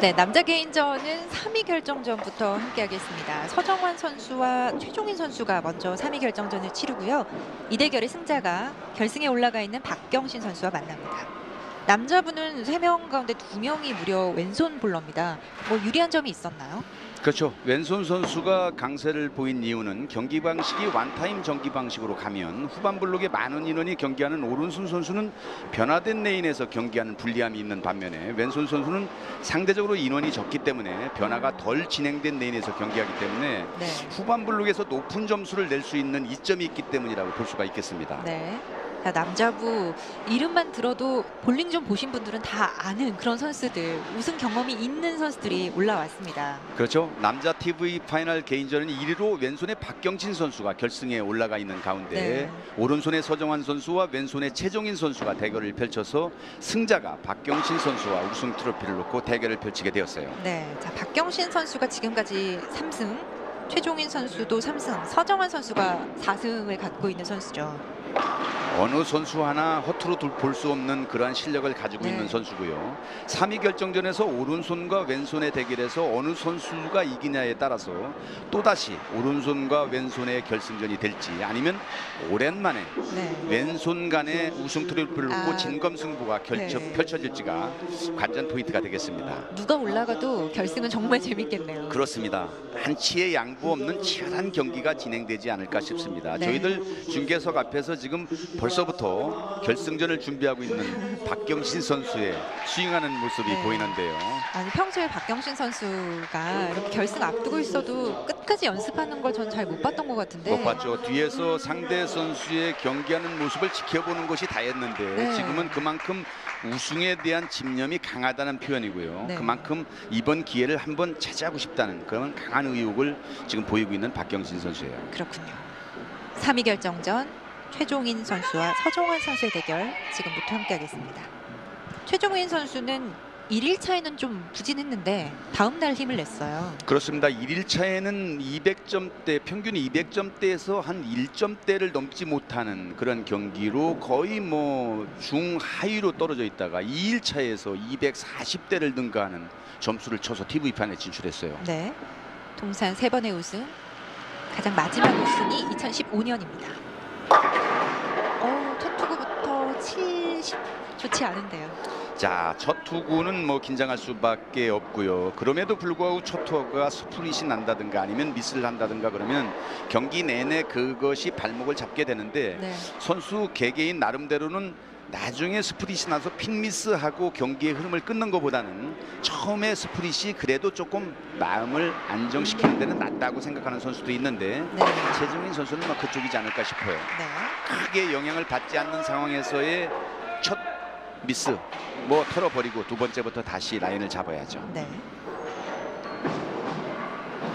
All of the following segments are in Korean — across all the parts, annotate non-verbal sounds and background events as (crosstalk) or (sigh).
네, 남자 개인전은 3위 결정전부터 함께하겠습니다. 서정환 선수와 최종인 선수가 먼저 3위 결정전을 치르고요. 이 대결의 승자가 결승에 올라가 있는 박경신 선수와 만납니다. 남자분은 3명 가운데 2명이 무려 왼손 볼러입니다. 뭐 유리한 점이 있었나요? 그렇죠. 왼손 선수가 강세를 보인 이유는 경기 방식이 완타임 경기 방식으로 가면 후반 블록에 많은 인원이 경기하는 오른손 선수는 변화된 레인에서 경기하는 불리함이 있는 반면에 왼손 선수는 상대적으로 인원이 적기 때문에 변화가 덜 진행된 레인에서 경기하기 때문에 네. 후반 블록에서 높은 점수를 낼 수 있는 이점이 있기 때문이라고 볼 수가 있겠습니다. 네. 자, 남자부 이름만 들어도 볼링 좀 보신 분들은 다 아는 그런 선수들, 우승 경험이 있는 선수들이 올라왔습니다. 그렇죠. 남자 TV 파이널 개인전은 1위로 왼손의 박경진 선수가 결승에 올라가 있는 가운데 네. 오른손의 서정환 선수와 왼손의 최종인 선수가 대결을 펼쳐서 승자가 박경신 선수와 우승 트로피를 놓고 대결을 펼치게 되었어요. 네, 자 박경신 선수가 지금까지 3승, 최종인 선수도 3승, 서정환 선수가 4승을 갖고 있는 선수죠. 어느 선수 하나 허투루 볼 수 없는 그러한 실력을 가지고 네. 있는 선수고요. 3위 결정전에서 오른손과 왼손의 대결에서 어느 선수가 이기냐에 따라서 또다시 오른손과 왼손의 결승전이 될지 아니면 오랜만에 네. 왼손 간의 우승 트로피를 놓고 아. 진검승부가 결쳐, 네. 펼쳐질지가 관전 포인트가 되겠습니다. 누가 올라가도 결승은 정말 재밌겠네요. 그렇습니다. 한치의 양보 없는 치열한 경기가 진행되지 않을까 싶습니다. 네. 저희들 중계석 앞에서 지금 벌써 부터 결승전을 준비하고 있는 박경신 선수의 스윙하는 모습이 네. 보이는데요. 아니 평소에 박경신 선수가 이렇게 결승 앞두고 있어도 끝까지 연습하는 걸 전 잘 못 봤던 것 같은데. 못 봤죠. 뒤에서 상대 선수의 경기하는 모습을 지켜보는 것이 다였는데 네. 지금은 그만큼 우승에 대한 집념이 강하다는 표현이고요. 네. 그만큼 이번 기회를 한번 차지하고 싶다는 그런 강한 의욕을 지금 보이고 있는 박경신 선수예요. 그렇군요. 3위 결정전 최종인 선수와 서정환 선수의 대결 지금부터 함께하겠습니다. 최종인 선수는 1일 차에는 좀 부진했는데 다음 날 힘을 냈어요. 그렇습니다. 1일차에는 200점대 평균 200점대에서 한 1점대를 넘지 못하는 그런 경기로 거의 뭐 중하위로 떨어져 있다가 2일차에서 240대를 능가하는 점수를 쳐서 TV판에 진출했어요. 네. 통산 세 번의 우승. 가장 마지막 우승이 2015년입니다. 어, 첫 투구부터 70 좋지 않은데요. 자, 첫 투구는 뭐 긴장할 수밖에 없고요. 그럼에도 불구하고 첫 투구가 스프릿이 난다든가 아니면 미스를 한다든가 그러면 경기 내내 그것이 발목을 잡게 되는데 네. 선수 개개인 나름대로는 나중에 스프릿이 나서 핀미스하고 경기의 흐름을 끊는 것보다는 처음에 스프릿이 그래도 조금 마음을 안정시키는 데는 낫다고 생각하는 선수도 있는데 네. 최정인 선수는 뭐 그쪽이지 않을까 싶어요. 네. 크게 영향을 받지 않는 상황에서의 첫 미스 뭐 털어버리고 두 번째부터 다시 라인을 잡아야죠. 네.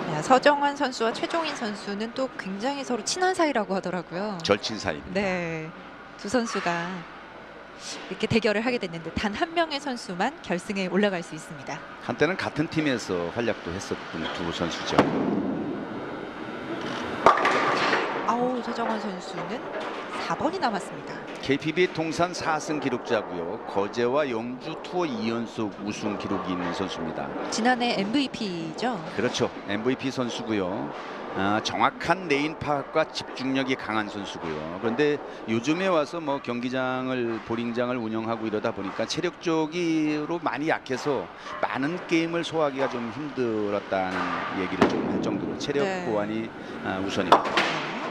네, 서정환 선수와 최종인 선수는 또 굉장히 서로 친한 사이라고 하더라고요. 절친 사이. 네. 두 선수가 이렇게 대결을 하게 됐는데 단 한 명의 선수만 결승에 올라갈 수 있습니다. 한때는 같은 팀에서 활약도 했었던 두 선수죠. 아우 서정환 선수는 4번이 남았습니다. KPB 통산 4승 기록자고요. 거제와 영주 투어 2연속 우승 기록이 있는 선수입니다. 지난해 MVP죠. 그렇죠. MVP 선수고요. 아, 정확한 레인 파악과 집중력이 강한 선수고요. 그런데 요즘에 와서 뭐 경기장을 보링장을 운영하고 이러다 보니까 체력적으로 많이 약해서 많은 게임을 소화하기가 좀 힘들었다는 얘기를 좀 할 정도로 체력 네. 보완이 아, 우선입니다.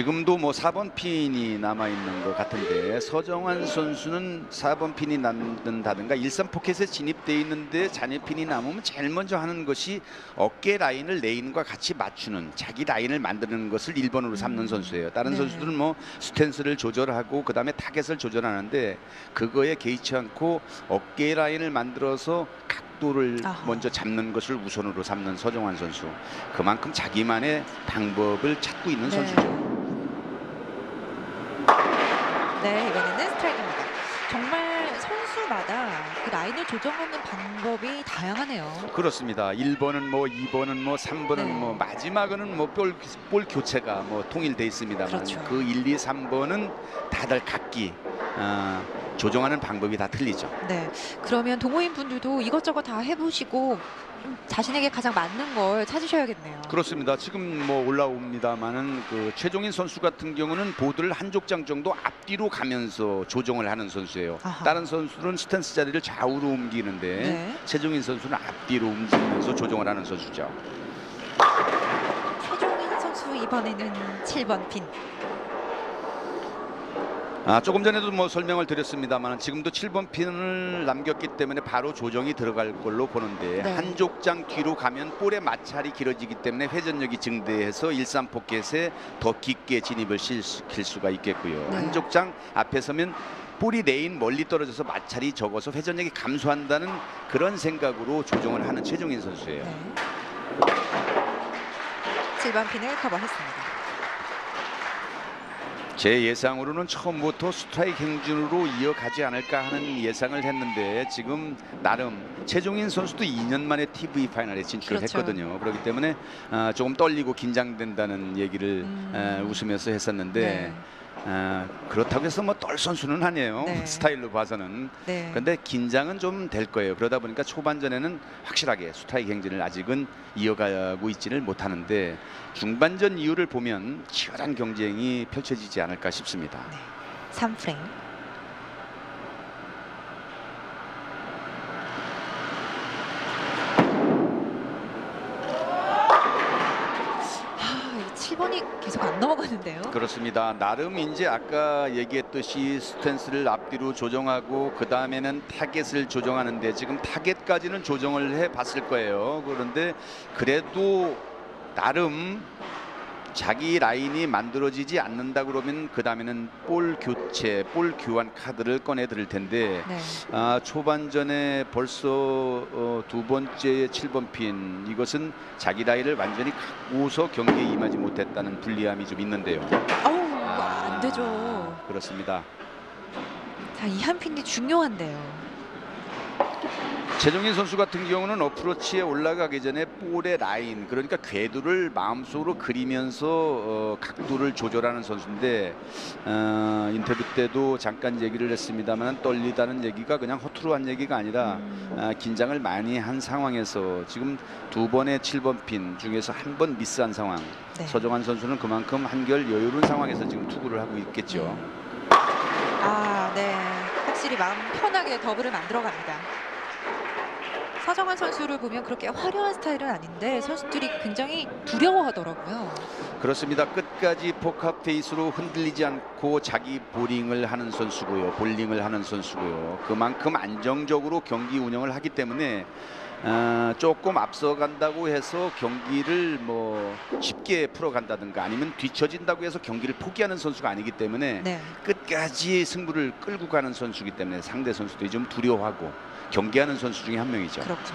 지금도 뭐 4번 핀이 남아 있는 것 같은데 서정환 선수는 4번 핀이 남는다든가 일산 포켓에 진입돼 있는데 잔여 핀이 남으면 제일 먼저 하는 것이 어깨 라인을 레인과 같이 맞추는 자기 라인을 만드는 것을 1번으로 삼는 음. 선수예요. 다른 네. 선수들은 뭐 스탠스를 조절하고 그 다음에 타겟을 조절하는데 그거에 개의치 않고 어깨 라인을 만들어서 각도를 아하. 먼저 잡는 것을 우선으로 삼는 서정환 선수. 그만큼 자기만의 방법을 찾고 있는 네. 선수죠. 네, 이번에는 스트라이크입니다. 정말 선수 선수마다 그 라인을 조정하는 방법이 다양하네요. 그렇습니다. 1번은 뭐 2번은 뭐 3번은 네. 뭐 마지막은 뭐볼 볼 교체가 뭐 통일돼 있습니다만 그렇죠. 그 1, 2, 3번은 다들 각기 아, 조정하는 방법이 다 틀리죠. 네. 그러면 동호인 분들도 이것저것 다 해보시고 좀 자신에게 가장 맞는 걸 찾으셔야겠네요. 그렇습니다. 지금 뭐 올라옵니다만은 그 최종인 선수 같은 경우는 보드를 한 족장 정도 앞뒤로 가면서 조정을 하는 선수예요. 아하. 다른 선수는 스탠스 자리를 좌우로 옮기는데 네. 최종인 선수는 앞뒤로 움직이면서 조정을 하는 선수죠. 최종인 선수 이번에는 7번 핀. 아, 조금 전에도 뭐 설명을 드렸습니다만 지금도 7번 핀을 남겼기 때문에 바로 조정이 들어갈 걸로 보는데 네. 한 족장 뒤로 가면 볼의 마찰이 길어지기 때문에 회전력이 증대해서 일산 포켓에 더 깊게 진입을 시킬 수가 있겠고요. 네. 한 족장 앞에 서면 볼이 레인 멀리 떨어져서 마찰이 적어서 회전력이 감소한다는 그런 생각으로 조정을 하는 최종인 선수예요. 네. 7번 핀을 커버했습니다. 제 예상으로는 처음부터 스트라이크 행진으로 이어가지 않을까 하는 예상을 했는데 지금 나름 최종인 선수도 2년 만에 TV 파이널에 진출을 그렇죠. 했거든요. 그렇기 때문에 아, 조금 떨리고 긴장된다는 얘기를 음. 아, 웃으면서 했었는데 네. 아, 그렇다고 해서 뭐 떨 선수는 아니에요. 네. (laughs) 스타일로 봐서는. 네. 근데 긴장은 좀 될 거예요. 그러다 보니까 초반전에는 확실하게 스트라이크 행진을 아직은 이어가고 있지를 못하는데 중반전 이후를 보면 치열한 경쟁이 펼쳐지지 않을까 싶습니다. 3프레임. 아, 이 7번이 계속 안 넘어가는데요. 그렇습니다. 나름 이제 아까 얘기했듯이 스탠스를 앞뒤로 조정하고 그 다음에는 타겟을 조정하는데 지금 타겟까지는 조정을 해봤을 거예요. 그런데 그래도 나름 자기 라인이 만들어지지 않는다 그러면 그 다음에는 볼 교체, 볼 교환 카드를 꺼내 드릴 텐데 네. 아, 초반전에 벌써 어, 두 번째 7번 핀 이것은 자기 라인을 완전히 갖고서 경기에 임하지 못했다는 불리함이 좀 있는데요. 어우, 안 되죠. 아, 그렇습니다. 자, 이 한 핀이 중요한데요. 최종인 선수 같은 경우는 어프로치에 올라가기 전에 볼의 라인 그러니까 궤도를 마음속으로 그리면서 어, 각도를 조절하는 선수인데 어, 인터뷰 때도 잠깐 얘기를 했습니다만 떨리다는 얘기가 그냥 허투루 한 얘기가 아니라 음, 아, 긴장을 많이 한 상황에서 지금 두 번의 7번 핀 중에서 한 번 미스한 상황 네. 서정환 선수는 그만큼 한결 여유로운 상황에서 지금 투구를 하고 있겠죠. 아, 네. 확실히 마음 편하게 더블을 만들어 갑니다. 서정환 선수를 보면 그렇게 화려한 스타일은 아닌데 선수들이 굉장히 두려워하더라고요. 그렇습니다. 끝까지 포카 페이스로 흔들리지 않고 자기 보링을 하는 선수고요. 볼링을 하는 선수고요. 그만큼 안정적으로 경기 운영을 하기 때문에 어, 조금 앞서간다고 해서 경기를 뭐 쉽게 풀어간다든가 아니면 뒤처진다고 해서 경기를 포기하는 선수가 아니기 때문에 네. 끝까지 승부를 끌고 가는 선수이기 때문에 상대 선수들이 좀 두려워하고 경기하는 선수 중에 한 명이죠. 그렇죠.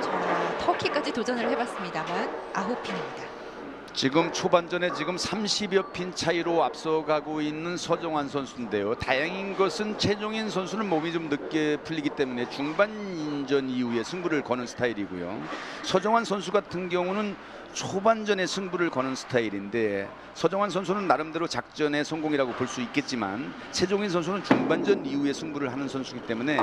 자, 터키까지 도전을 해봤습니다만 아홉 핀입니다. 지금 초반전에 지금 30여 핀 차이로 앞서가고 있는 서정환 선수인데요. 다행인 것은 최종인 선수는 몸이 좀 늦게 풀리기 때문에 중반전 이후에 승부를 거는 스타일이고요. 서정환 선수 같은 경우는 초반전에 승부를 거는 스타일인데 서정환 선수는 나름대로 작전의 성공이라고 볼 수 있겠지만 최종인 선수는 중반전 이후에 승부를 하는 선수이기 때문에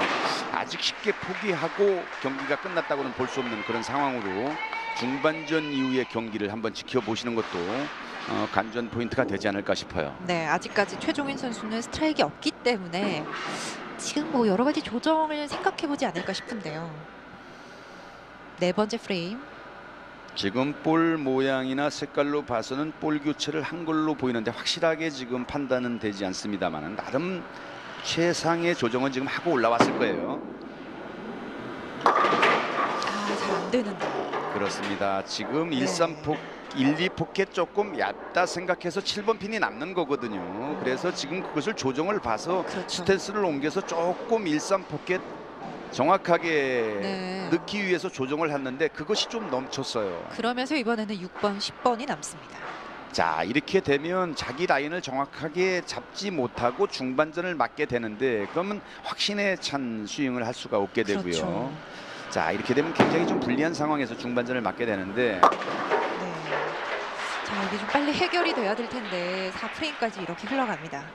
아직 쉽게 포기하고 경기가 끝났다고는 볼 수 없는 그런 상황으로 중반전 이후의 경기를 한번 지켜보시는 것도 어, 관전 포인트가 되지 않을까 싶어요. 네, 아직까지 최종인 선수는 스트라이크가 없기 때문에 지금 뭐 여러 가지 조정을 생각해보지 않을까 싶은데요. 네 번째 프레임. 지금 볼 모양이나 색깔로 봐서는 볼 교체를 한 걸로 보이는데 확실하게 지금 판단은 되지 않습니다만 나름 최상의 조정은 지금 하고 올라왔을 거예요. 아, 잘 안 되는데. 그렇습니다. 지금 네. 13포 1, 2포켓 조금 얕다 생각해서 7번 핀이 남는 거거든요. 그래서 지금 그것을 조정을 봐서 그렇죠. 스탠스를 옮겨서 조금 1, 3포켓 정확하게 네. 넣기 위해서 조정을 했는데 그것이 좀 넘쳤어요. 그러면서 이번에는 6번, 10번이 남습니다. 자 이렇게 되면 자기 라인을 정확하게 잡지 못하고 중반전을 맞게 되는데 그러면 확신에 찬 스윙을 할 수가 없게 되고요. 그렇죠. 자 이렇게 되면 굉장히 좀 불리한 상황에서 중반전을 맞게 되는데 네. 자, 이게 좀 빨리 해결이 돼야 될 텐데 4프레임까지 이렇게 흘러갑니다.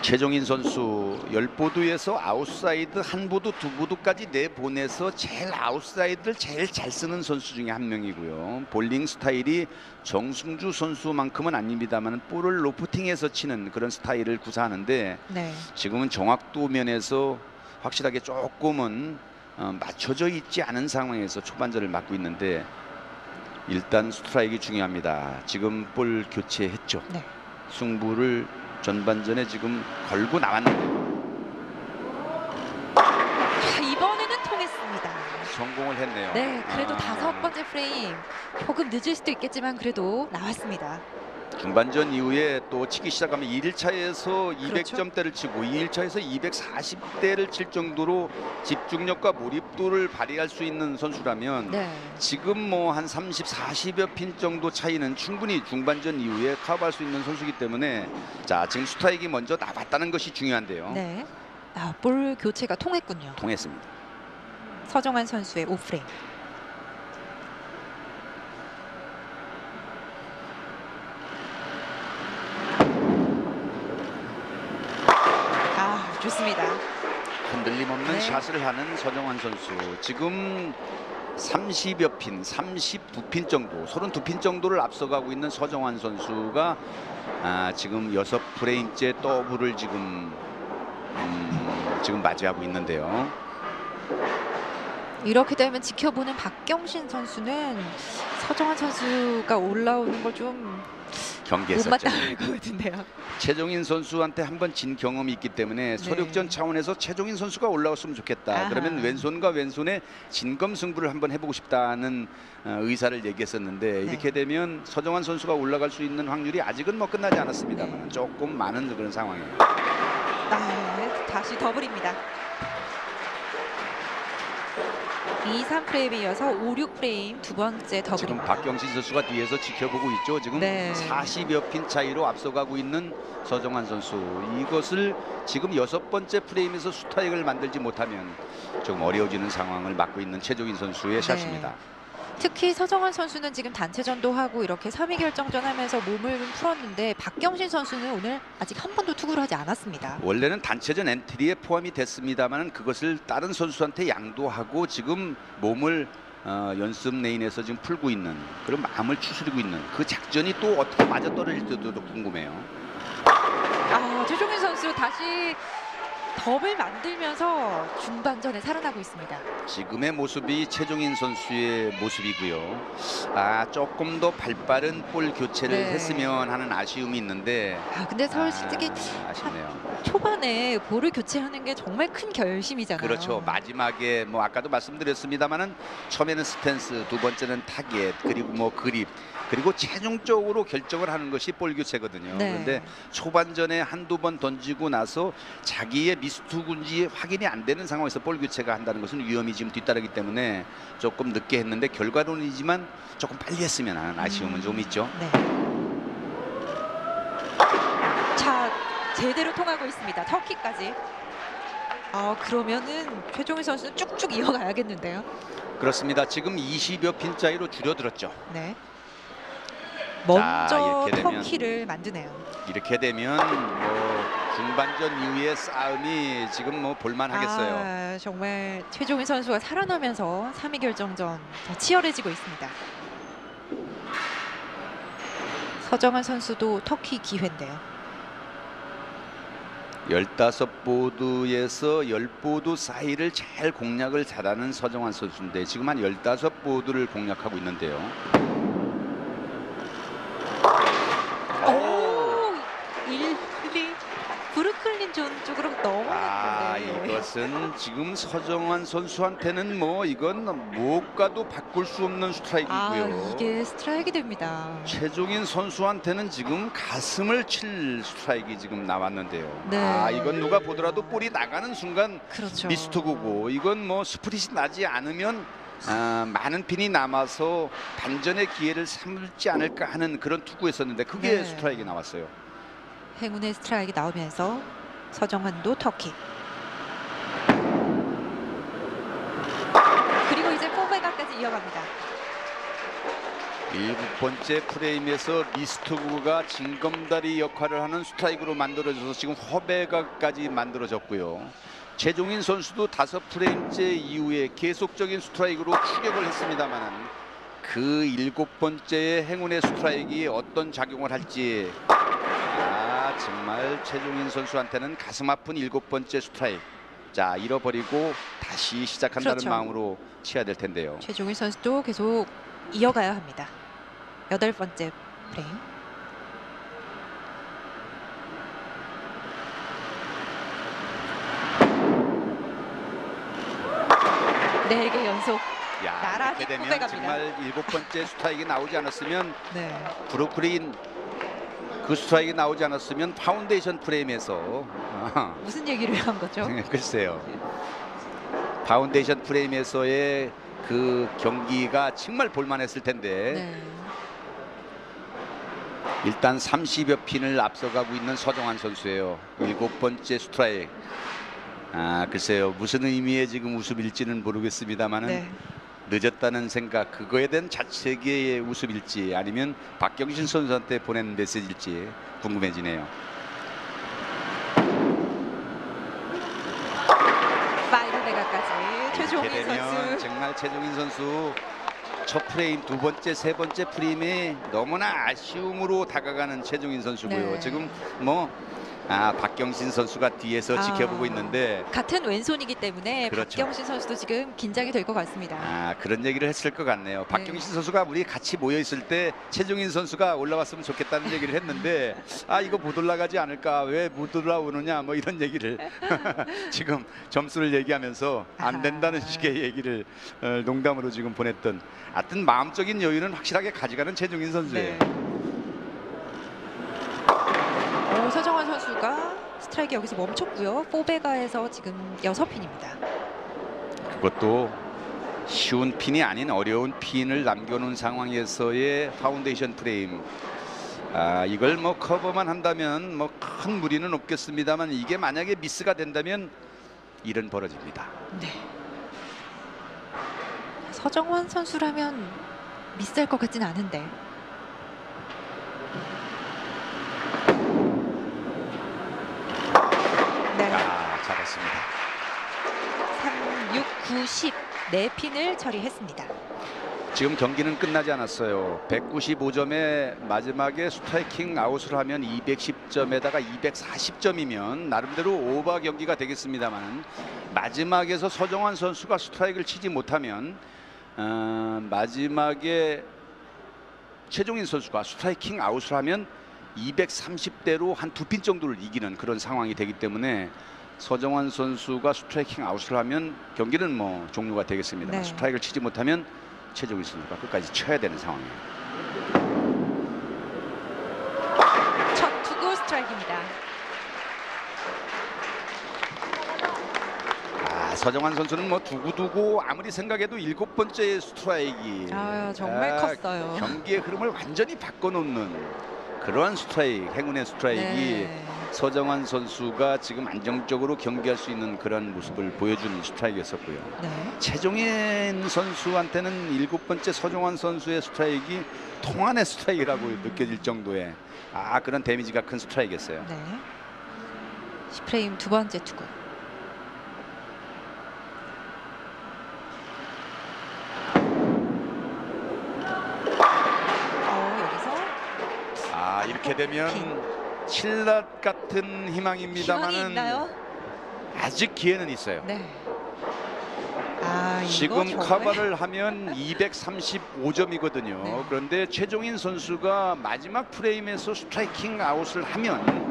최종인 선수 10보드에서 아웃사이드 한 보드 두 보드까지 내보내서 제일 아웃사이드를 제일 잘 쓰는 선수 중에 한 명이고요. 볼링 스타일이 정승주 선수만큼은 아닙니다만 볼을 로프팅해서 치는 그런 스타일을 구사하는데 네. 지금은 정확도 면에서 확실하게 조금은 어, 맞춰져 있지 않은 상황에서 초반전을 맞고 있는데 일단 스트라이크 중요합니다. 지금 볼 교체했죠. 네. 승부를 전반전에 지금 걸고 나왔는데 자, 이번에는 통했습니다. 성공을 했네요. 네, 그래도 아, 다섯 번째 프레임 조금 늦을 수도 있겠지만 그래도 나왔습니다. 중반전 이후에 또 치기 시작하면 1일차에서 그렇죠. 200점대를 치고 2일차에서 240대를 칠 정도로 집중력과 몰입도를 발휘할 수 있는 선수라면 네. 지금 뭐 한 30, 40여 핀 정도 차이는 충분히 중반전 이후에 커버할 수 있는 선수이기 때문에 자 지금 스트라이크 먼저 나왔다는 것이 중요한데요. 네. 아, 볼 교체가 통했군요. 통했습니다. 서정환 선수의 5프레임. 아, 좋습니다. 흔들림 없는 네. 샷을 하는 서정환 선수. 지금 30여 핀, 32핀 정도, 32핀 정도를 앞서가고 있는 서정환 선수가 아, 지금 여섯 프레임째 더블을 지금 음, 지금 맞이하고 있는데요. 이렇게 되면 지켜보는 박경신 선수는 서정환 선수가 올라오는 걸좀못 경기했었죠. 맞다는 것 같은데요. 최종인 선수한테 한 번 진 경험이 있기 때문에 서력전 차원에서 최종인 선수가 올라왔으면 좋겠다. 네. 아하. 그러면 왼손과 왼손의 진검 승부를 한번 해보고 싶다는 어, 의사를 얘기했었는데 네. 이렇게 되면 서정환 선수가 올라갈 수 있는 확률이 아직은 뭐 끝나지 않았습니다만 네. 조금 많은 그런 상황이에요. 아, 다시 더블입니다. 2, 3프레임에 이어서 5, 6프레임 두 번째 지금 더블입니다. 박경신 선수가 뒤에서 지켜보고 있죠. 지금 네. 40여 핀 차이로 앞서가고 있는 서정환 선수. 이것을 지금 여섯 번째 프레임에서 스타익을 만들지 못하면 조금 어려워지는 상황을 맞고 있는 최종인 선수의 네. 샷입니다. 특히 서정환 선수는 지금 단체전도 하고 이렇게 3위 결정전 하면서 몸을 좀 풀었는데 박경신 선수는 오늘 아직 한 번도 투구를 하지 않았습니다. 원래는 단체전 엔트리에 포함이 됐습니다만 그것을 다른 선수한테 양도하고 지금 몸을 어, 연습 레인에서 지금 풀고 있는 그런 마음을 추스리고 있는 그 작전이 또 어떻게 맞아 떨어질지도 궁금해요. 아, 최종인 선수 다시 덤을 만들면서 중반전에 살아나고 있습니다. 지금의 모습이 최종인 선수의 모습이고요. 아 조금 더 발빠른 볼 교체를 네. 했으면 하는 아쉬움이 있는데 아, 근데 솔직히 아, 아쉽네요. 초반에 볼을 교체하는 게 정말 큰 결심이잖아요. 그렇죠. 마지막에 뭐 아까도 말씀드렸습니다만은 처음에는 스탠스, 두 번째는 타겟, 그리고 뭐 그립, 그리고 최종적으로 결정을 하는 것이 볼 교체거든요. 네. 그런데 초반전에 한두 번 던지고 나서 자기의 미스투군지 확인이 안 되는 상황에서 볼 교체가 한다는 것은 위험이 지금 뒤따르기 때문에 조금 늦게 했는데 결과론이지만 조금 빨리 했으면 하는 아쉬움은 음. 좀 있죠. 네. 자, 제대로 통하고 있습니다. 터키까지. 아, 그러면은 최종희 선수는 쭉쭉 이어가야겠는데요. 그렇습니다. 지금 20여 핀 차이로 줄여들었죠. 네. 먼저 되면- 터키를 만드네요. 이렇게 되면 뭐 중반전 이후의 싸움이 지금 뭐 볼만하겠어요. 아, 정말 최종희 선수가 살아나면서 3위 결정전 더 치열해지고 있습니다. 서정환 선수도 터키 기회인데요. 15보드에서 10보드 사이를 잘 공략을 잘하는 서정환 선수인데 지금 한 15보드를 공략하고 있는데요. 오, 1, 2, 브루클린 존 쪽으로 아 넘어갔는데. 이것은 지금 서정환 선수한테는 뭐 이건 무엇과도 바꿀 수 없는 아, 스트라이크이고요. 이게 스트라이크 됩니다. 최종인 선수한테는 지금 가슴을 칠 스트라이크 지금 나왔는데요. 네. 아 이건 누가 보더라도 볼이 나가는 순간 그렇죠. 미스터고고 이건 뭐 스프릿이 나지 않으면 아, 많은 핀이 남아서 반전의 기회를 삼지 않을까 하는 그런 투구였었는데 그게 네. 스트라이크 나왔어요. 행운의 스트라이크 나오면서 서정환도 터키. 그리고 이제 포베가까지 이어갑니다. 일곱 번째 프레임에서 미스트구가 징검다리 역할을 하는 스트라이크로 만들어져서 지금 허베가까지 만들어졌고요. 최종인 선수도 다섯 프레임째 이후에 계속적인 스트라이크로 추격을 했습니다만 그 일곱 번째의 행운의 스트라이크가 어떤 작용을 할지 아 정말 최종인 선수한테는 가슴 아픈 일곱 번째 스트라이크 자 잃어버리고 다시 시작한다는 그렇죠. 마음으로 치야 될 텐데요. 최종일 선수도 계속 이어가야 합니다. 여덟 번째 프레임. 네 개 연속. 야, 나란히 이렇게 되면. 정말 일곱 번째 스트라이크 나오지 않았으면 네. 브루클린 그 스트라이크 나오지 않았으면 파운데이션 프레임에서. 아, 무슨 얘기를 한 거죠? 글쎄요. 파운데이션 프레임에서의 그 경기가 정말 볼만했을 텐데. 네. 일단 30여 핀을 앞서가고 있는 서정환 선수예요. 일곱 번째 스트라이크. 아 글쎄요. 무슨 의미의 지금 웃음일지는 모르겠습니다만은 네. 늦었다는 생각 그거에 대한 자체의 웃음일지 아니면 박경신 선수한테 보낸 메시지일지 궁금해지네요. 파이브 최종일 되면 선수. 정말 최종인 선수 첫 프레임 두 번째 세 번째 프레임에 너무나 아쉬움으로 다가가는 최종인 선수고요. 네. 지금 뭐 아, 박경신 선수가 뒤에서 아. 지켜보고 있는데 같은 왼손이기 때문에 그렇죠. 박경신 선수도 지금 긴장이 될 것 같습니다. 아 그런 얘기를 했을 것 같네요. 네. 박경신 선수가 우리 같이 모여 있을 때 최종인 선수가 올라왔으면 좋겠다는 얘기를 했는데 (laughs) 아 이거 못 올라가지 않을까 왜 못 올라오느냐 뭐 이런 얘기를 (laughs) 지금 점수를 얘기하면서 안 된다는 아하. 식의 얘기를 어, 농담으로 지금 보냈던 하여튼 마음적인 여유는 확실하게 가져가는 최종인 선수예요. 네. 오, 서정환 선수가 스트라이크 여기서 멈췄고요. 포베가에서 지금 여섯 핀입니다. 그것도 쉬운 핀이 아닌 어려운 핀을 남겨놓은 상황에서의 파운데이션 프레임. 아 이걸 뭐 커버만 한다면 뭐 큰 무리는 없겠습니다만 이게 만약에 미스가 된다면 일은 벌어집니다. 네. 서정환 선수라면 미스할 것 같진 않은데. 네. 아 잘했습니다. 3, 6, 9, 10. 네 핀을 처리했습니다. 지금 경기는 끝나지 않았어요. 195점에 마지막에 스트라이킹 아웃을 하면 210점에다가 240점이면 나름대로 오버 경기가 되겠습니다만 마지막에서 서정환 선수가 스트라이크를 치지 못하면 어, 마지막에 최종인 선수가 스트라이킹 아웃을 하면 230대로 한 두 핀 정도를 이기는 그런 상황이 되기 때문에 서정환 선수가 스트라이킹 아웃을 하면 경기는 뭐 종료가 되겠습니다. 네. 스트라이크를 치지 못하면 최종인 선수가 끝까지 쳐야 되는 상황이에요. 첫 투구 스트라이크입니다. 아, 서정환 선수는 뭐 두고두고 아무리 생각해도 일곱 번째 스트라이크. 아, 정말 아, 컸어요. 경기의 흐름을 완전히 바꿔놓는 그러한 스트라이크, 행운의 스트라이크. 네. 서정환 선수가 지금 안정적으로 경기할 수 있는 그런 모습을 보여주는 스트라이크였었고요. 네. 최종인 선수한테는 일곱 번째 서정환 선수의 스트라이크가 통안의 스트라이크라고 느껴질 정도의 아 그런 데미지가 큰 스트라이크였어요. 네. 10프레임 두 번째 투구. 어, 여기서 아 이렇게 되면 칠랏 같은 희망입니다만은? 아직 기회는 있어요. 네. 아, 지금 정말- 커버를 (laughs) 하면 235점이거든요. 네. 그런데 최종인 선수가 마지막 프레임에서 스트라이킹 아웃을 하면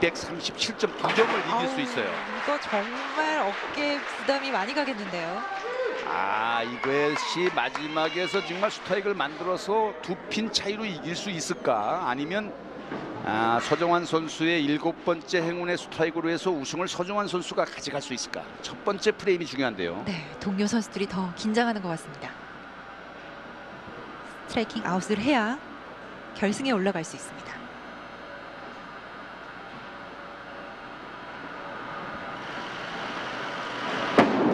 237점 두 점을 이길 수 아우, 있어요. 이거 정말 어깨 부담이 많이 가겠는데요. 아 이것이 마지막에서 정말 스트라이크를 만들어서 두 핀 차이로 이길 수 있을까? 아니면 아, 서정환 선수의 일곱 번째 행운의 스트라이크로 해서 우승을 서정환 선수가 가져갈 수 있을까? 첫 번째 프레임이 중요한데요. 네, 동료 선수들이 더 긴장하는 것 같습니다. 스트라이킹 아웃을 해야 결승에 올라갈 수 있습니다.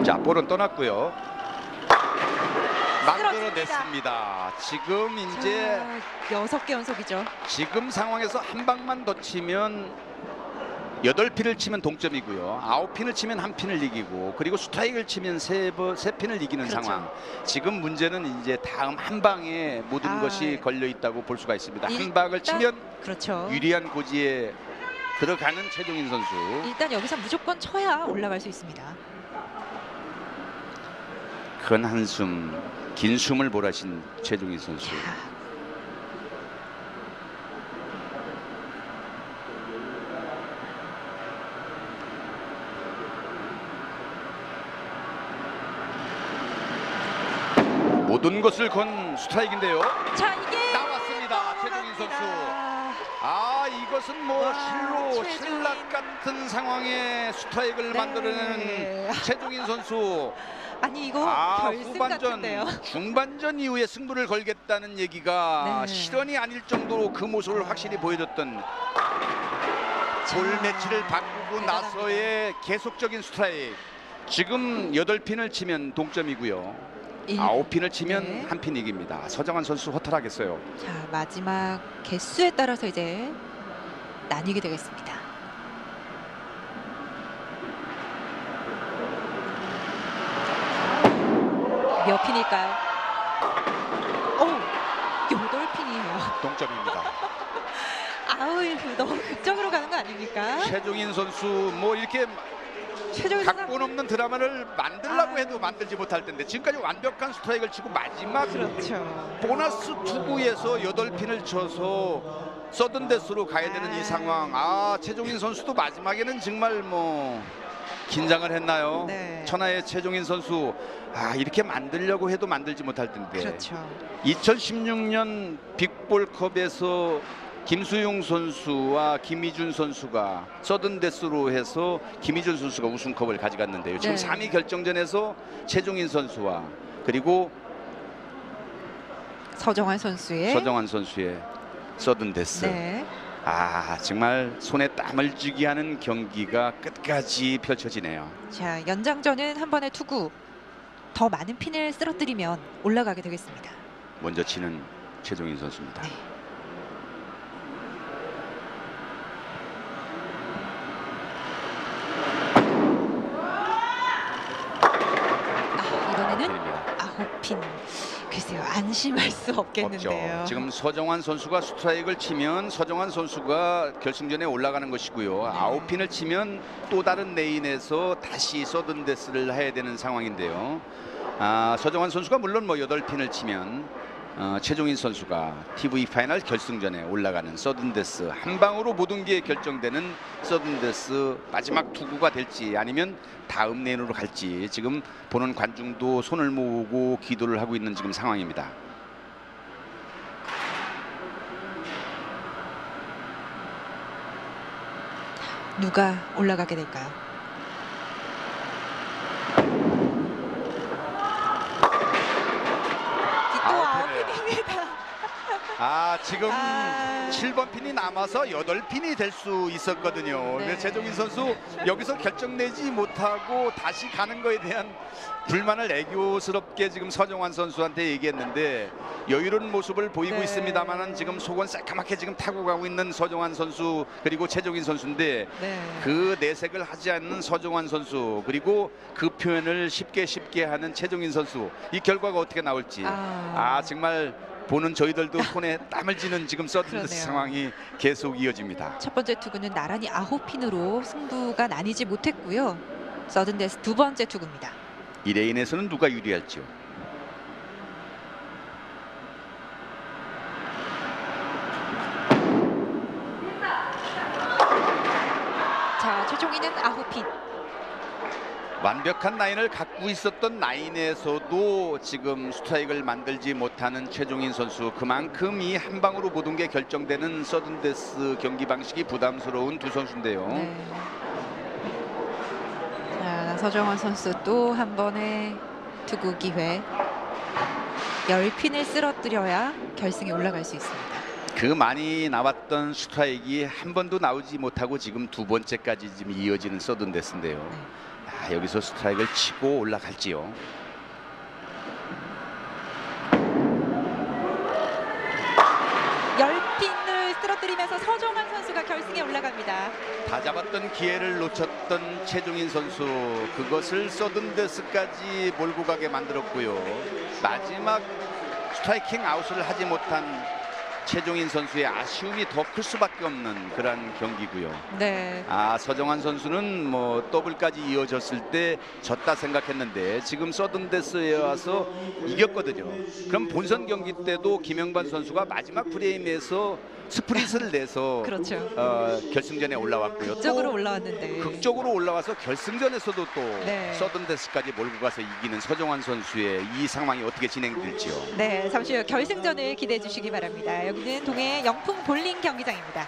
자, 볼은 떠났고요. 만들어냈습니다. 지금 이제 자, 여섯 개 연속이죠. 지금 상황에서 한 방만 더 치면 여덟 핀을 치면 동점이고요. 아홉 핀을 치면 한 핀을 이기고 그리고 스트라이크를 치면 세, 번, 세 핀을 이기는 그렇죠. 상황. 지금 문제는 이제 다음 한 방에 모든 아, 것이 걸려 있다고 볼 수가 있습니다. 한 방을 치면 그렇죠. 유리한 고지에 들어가는 최종인 선수. 일단 여기서 무조건 쳐야 올라갈 수 있습니다. 큰 한숨, 긴 숨을 몰아신 최종인 선수. 자, 모든 것을 건 스트라이크인데요. 자 이게 나왔습니다. 최종인 선수. 아 이것은 뭐 와, 실로. 신락 같은 상황에 스트라이크를 네. 만들어내는 최종인 선수. 아니 이거 아 결승 후반전 같은데요. (laughs) 중반전 이후에 승부를 걸겠다는 얘기가 네. 실현이 아닐 정도로 그 모습을 확실히 보여줬던 볼 자, 매치를 바꾸고 대단합니다. 나서의 계속적인 스트라이크. 지금 여덟 핀을 치면 동점이고요. 일- 아홉 핀을 치면 네. 한 핀 이깁니다. 서정환 선수 허탈하겠어요. 자 마지막 개수에 따라서 이제 나뉘게 되겠습니다. 몇 핀일까요? 오, 여덟 핀이에요. 동점입니다. (laughs) 아우, 너무 극적으로 가는 거 아닙니까? 최종인 선수 뭐 이렇게 최종인 선수 각본 없는 드라마를 만들라고 아. 해도 만들지 못할 텐데 지금까지 완벽한 스트라이크를 치고 마지막 그렇죠. 보너스 투구에서 여덟 핀을 쳐서 서든 데스로 가야 되는 아. 이 상황. 아 최종인 선수도 마지막에는 정말 뭐 긴장을 했나요? 네. 천하의 최종인 선수 아 이렇게 만들려고 해도 만들지 못할 텐데 그렇죠. 2016년 빅볼컵에서 김수용 선수와 김희준 선수가 서든데스로 해서 김희준 선수가 우승컵을 가져갔는데요. 지금 네. 3위 결정전에서 최종인 선수와 그리고 서정환 선수의 서정환 선수의 서든데스. 네. 아 정말 손에 땀을 쥐게 하는 경기가 끝까지 펼쳐지네요. 자, 연장전은 한 번의 투구 더 많은 핀을 쓰러뜨리면 올라가게 되겠습니다. 먼저 치는 최종인 선수입니다. 네. 아, 이번에는 드립니다. 아홉 핀. 글쎄요, 안심할 수 없겠는데요. 없죠. 지금 서정환 선수가 스트라이크를 치면 서정환 선수가 결승전에 올라가는 것이고요. 네. 아홉 핀을 치면 또 다른 레인에서 다시 서든데스를 해야 되는 상황인데요. 아, 서정환 선수가 물론 뭐 여덟 핀을 치면 어, 최종인 선수가 TV 파이널 결승전에 올라가는 서든데스 한 방으로 모든 게 결정되는 서든데스 마지막 투구가 될지 아니면 다음 레인으로 갈지 지금 보는 관중도 손을 모으고 기도를 하고 있는 지금 상황입니다. 누가 올라가게 될까요? 또 아홉 아홉 핀입니다. 아 지금 아. 7번 핀이 남아서 8핀이 될 수 있었거든요. 네. 최종인 선수 여기서 결정 내지 못하고 다시 가는 거에 대한 불만을 애교스럽게 지금 서정환 선수한테 얘기했는데 여유로운 모습을 보이고 네. 있습니다만은 지금 속은 새까맣게 지금 타고 가고 있는 서정환 선수 그리고 최종인 선수인데 네. 그 내색을 하지 않는 서정환 선수 그리고 그 표현을 쉽게 쉽게 하는 최종인 선수 이 결과가 어떻게 나올지 아. 아 정말 보는 저희들도 손에 땀을 쥐는 지금 그러네요. 상황이 계속 이어집니다. 첫 번째 투구는 나란히 아홉 핀으로 승부가 나뉘지 못했고요. 서든데스 두 번째 투구입니다. 이 레인에서는 누가 유리할지요? 자, 최종희는 아홉 핀. 완벽한 라인을 갖고 있었던 라인에서도 지금 스트라이크를 만들지 못하는 최종인 선수 그만큼 이 한 방으로 모든 게 결정되는 서든데스 경기 방식이 부담스러운 두 선수인데요. 네. 자, 서정원 선수 또 한 번의 투구 기회. 10핀을 쓰러뜨려야 결승에 올라갈 수 있습니다. 그 많이 나왔던 스트라이크가 한 번도 나오지 못하고 지금 두 번째까지 지금 이어지는 서든데스인데요. 네. 아, 여기서 스트라이크를 치고 올라갈지요. 열 핀을 쓰러뜨리면서 서정환 선수가 결승에 올라갑니다. 다 잡았던 기회를 놓쳤던 최종인 선수 그것을 서든데스까지 몰고 가게 만들었고요. 마지막 스트라이킹 아웃을 하지 못한 최종인 선수의 아쉬움이 더 클 수밖에 없는 그런 경기고요. 네. 아 서정환 선수는 뭐 더블까지 이어졌을 때 졌다 생각했는데 지금 서든데스에 와서 이겼거든요. 그럼 본선 경기 때도 김영관 선수가 마지막 프레임에서 스프릿을 (laughs) 내서 그렇죠. 어, 결승전에 올라왔고요. 극적으로 또 올라왔는데. 극적으로 올라와서 결승전에서도 또 네. 서든데스까지 몰고 가서 이기는 서정환 선수의 이 상황이 어떻게 진행될지요. 네, 잠시 후 결승전을 기대해 주시기 바랍니다. 여기는 동해 영풍 볼링 경기장입니다.